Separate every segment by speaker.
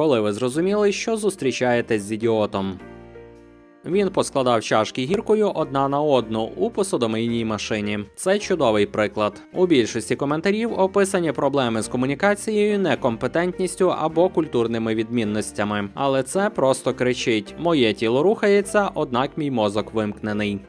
Speaker 1: коли ви зрозуміли, що зустрічаєтесь з ідіотом. Він поскладав чашки гіркою одна на одну у посудомийній машині. Це чудовий приклад. У більшості коментарів описані проблеми з комунікацією, некомпетентністю або культурними відмінностями. Але це просто кричить: моє тіло рухається, однак мій мозок вимкнений.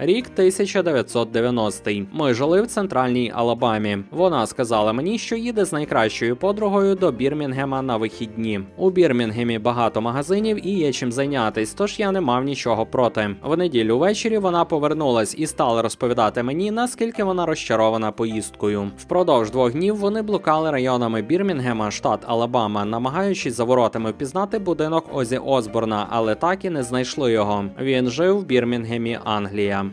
Speaker 1: Рік 1990. Ми жили в центральній Алабамі. Вона сказала мені, що їде з найкращою подругою до Бірмінгема на вихідні. У Бірмінгемі багато магазинів і є чим зайнятись, тож я не мав нічого проти. В неділю ввечері вона повернулась і стала розповідати мені, наскільки вона розчарована поїздкою. Впродовж двох днів вони блукали районами Бірмінгема, штат Алабама, намагаючись за воротами впізнати будинок Озі Осборна, але так і не знайшли його. Він жив в Бірмінгемі, Англія.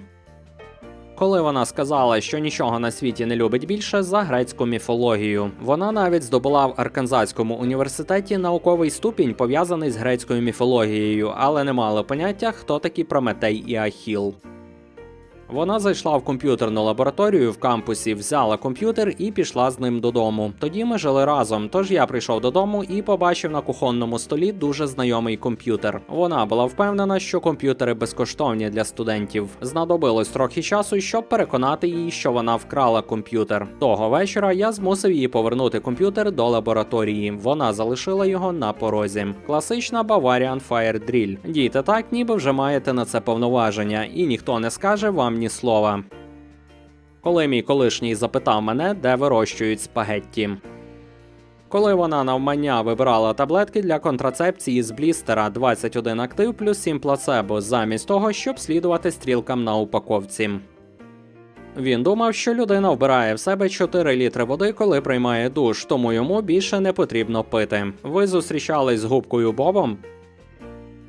Speaker 1: Коли вона сказала, що нічого на світі не любить більше за грецьку міфологію, вона навіть здобула в Арканзацькому університеті науковий ступінь, пов'язаний з грецькою міфологією, але не мала поняття, хто такі Прометей і Ахіл. Вона зайшла в комп'ютерну лабораторію в кампусі, взяла комп'ютер і пішла з ним додому. Тоді ми жили разом. Тож я прийшов додому і побачив на кухонному столі дуже знайомий комп'ютер. Вона була впевнена, що комп'ютери безкоштовні для студентів. Знадобилось трохи часу, щоб переконати її, що вона вкрала комп'ютер. Того вечора я змусив її повернути комп'ютер до лабораторії. Вона залишила його на порозі. Класична Bavarian Fire Drill. Дійте так, ніби вже маєте на це повноваження, і ніхто не скаже вам ні слова. Коли мій колишній запитав мене, де вирощують спагетті. Коли вона навмання вибирала таблетки для контрацепції з блістера 21 актив плюс 7 плацебо, замість того, щоб слідувати стрілкам на упаковці. Він думав, що людина вбирає в себе 4 літри води, коли приймає душ, тому йому більше не потрібно пити. Ви зустрічались з губкою Бобом?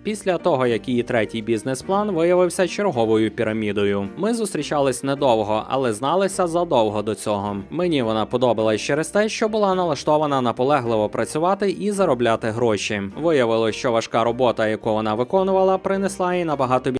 Speaker 1: Після того, як її третій бізнес-план виявився черговою пірамідою. Ми зустрічались недовго, але зналися задовго до цього. Мені вона подобалась через те, що була налаштована наполегливо працювати і заробляти гроші. Виявилось, що важка робота, яку вона виконувала, принесла їй набагато